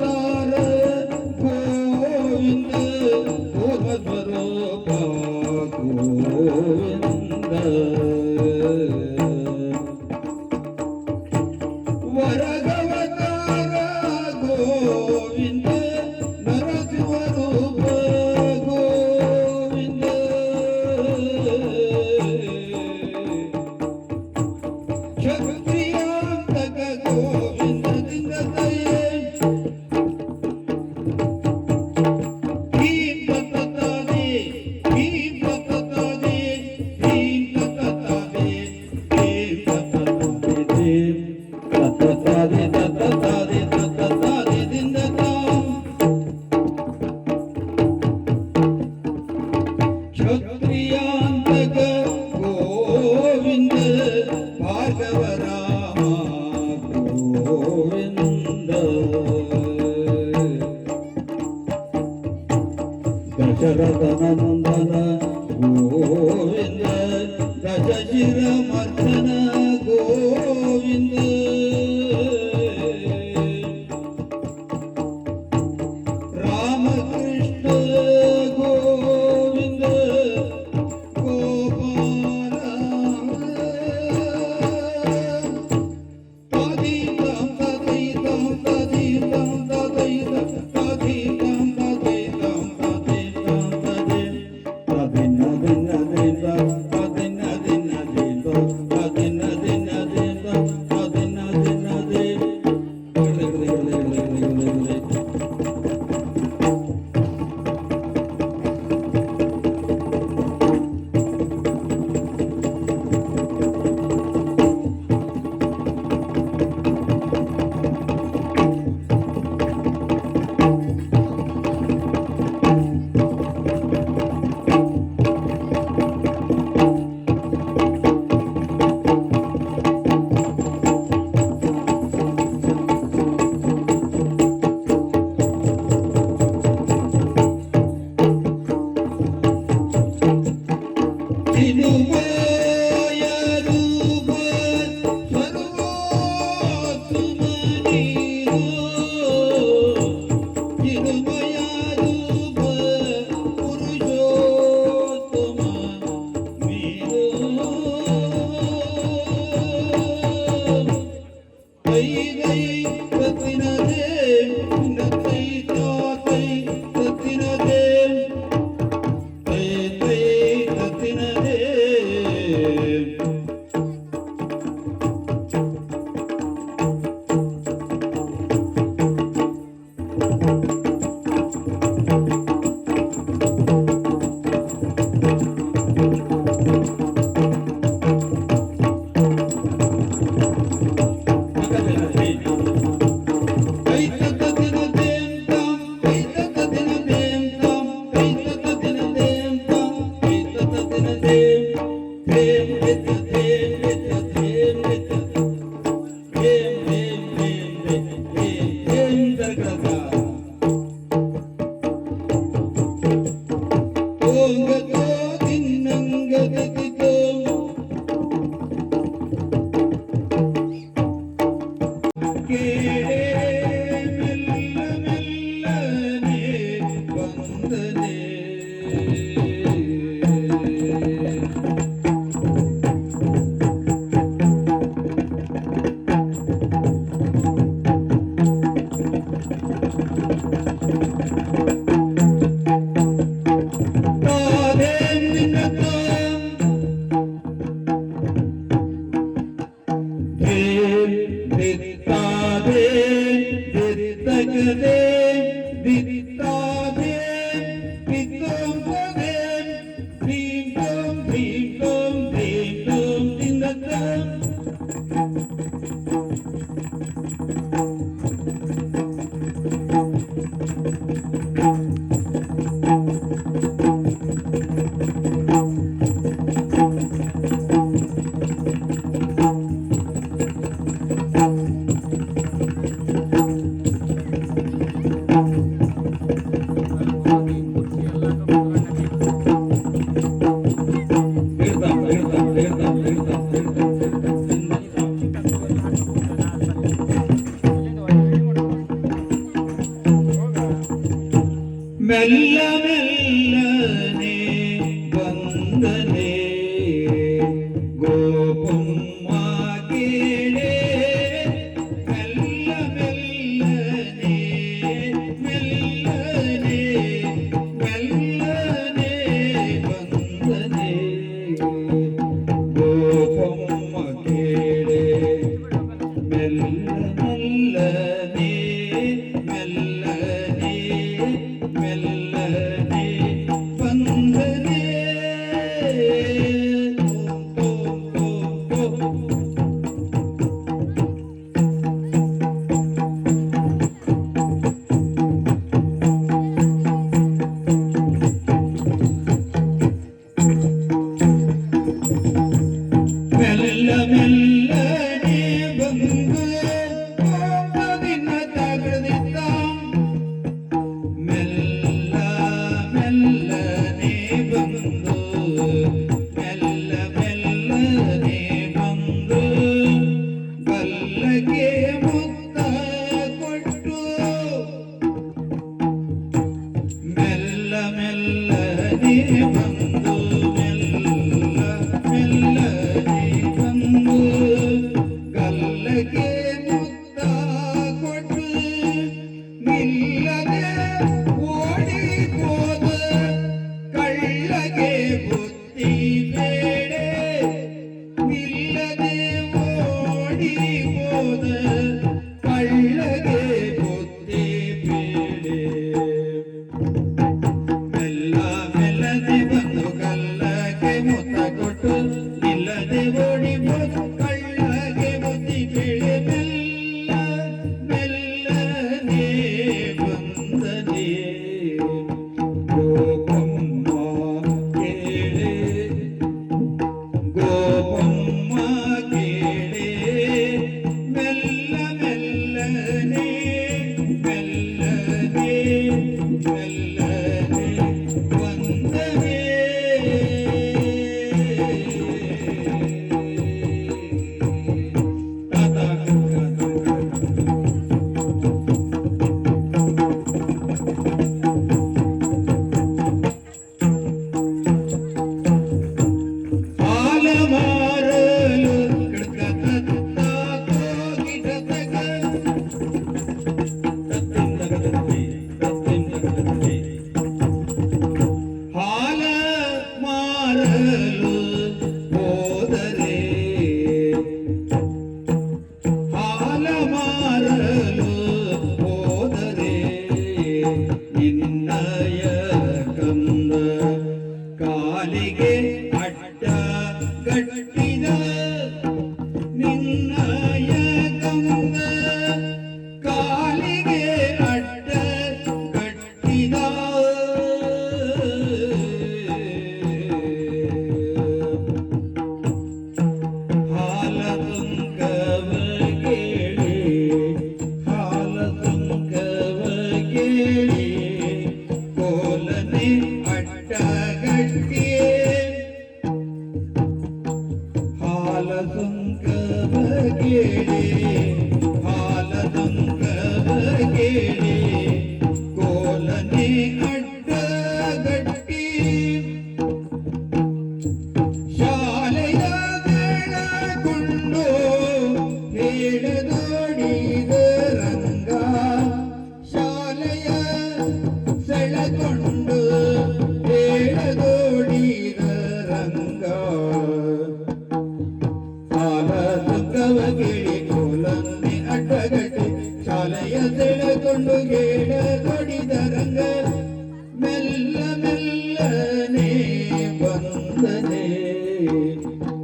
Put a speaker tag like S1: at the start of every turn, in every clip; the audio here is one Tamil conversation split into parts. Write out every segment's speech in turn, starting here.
S1: Tara good. why.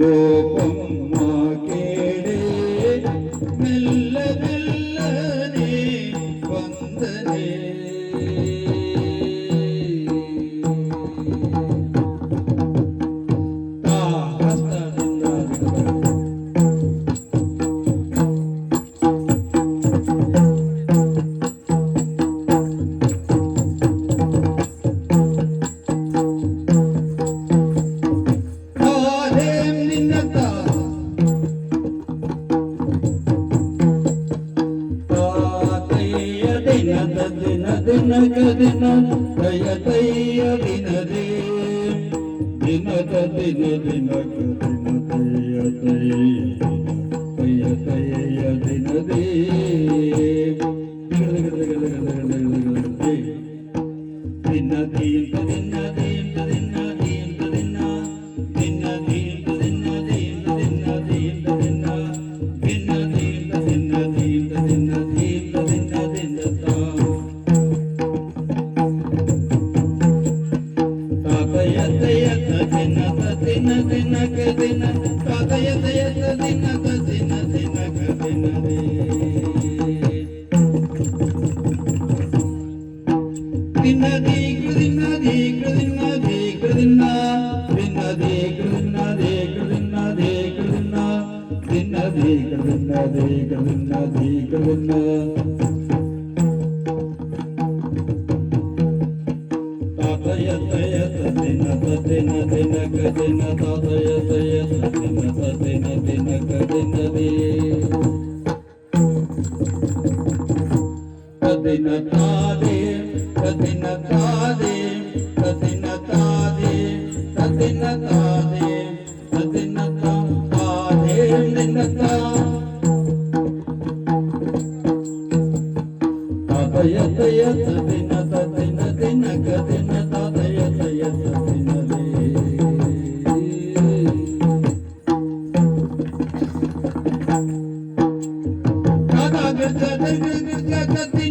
S1: గోపమ్మ కదిన దయతయ్య వినదే దినత దిన దిన కదిన దయతయ్య దయతయ్య దినదే దిన దిన దిన കൃതിന്ന ദീ കൃതിന്ന ദീ കൃതിന്ന ദീ കൃതിന്ന ദിന്ന ദീ കൃതിന്ന ദീ കൃതിന്ന ദീ കൃതിന്ന ദിന്ന ദീ കൃതിന്ന ദീ കൃതിന്ന ദീ കൃതിന്ന താതയ തയ തദിന തദിന ദിന കദിന താതയ തയ തദിന തദിന ദിന കദിന ദീ கதின தாதே கதின தாதே கதின தாதே கதின தாதே கதின தாதே நின்னதா ததய தய ததின ததின தின கதின ததய தய ததினலே கதா கிருத்த கிருத்த கதி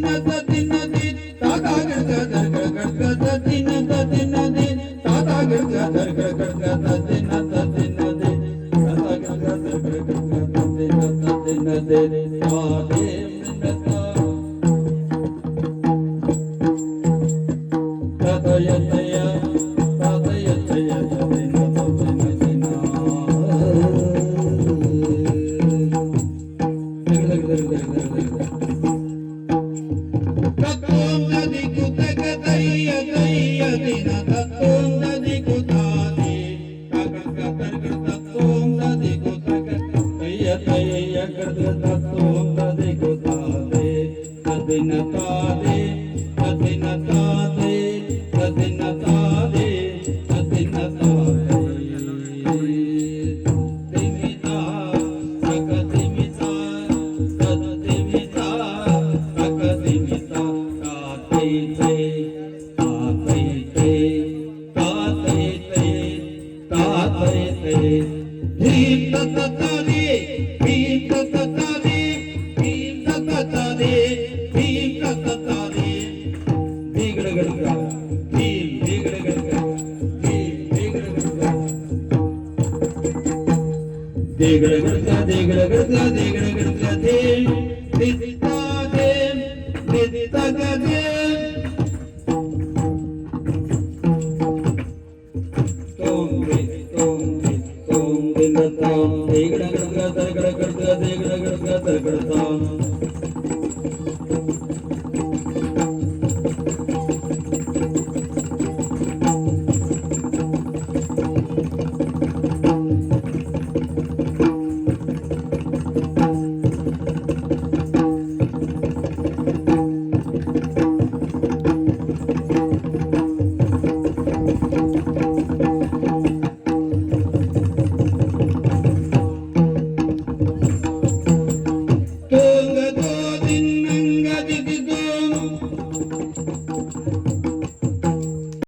S1: 기다려 기다려 기다려 기다려 기다려 Digla, digla, digla, digla, digla, digla, digla,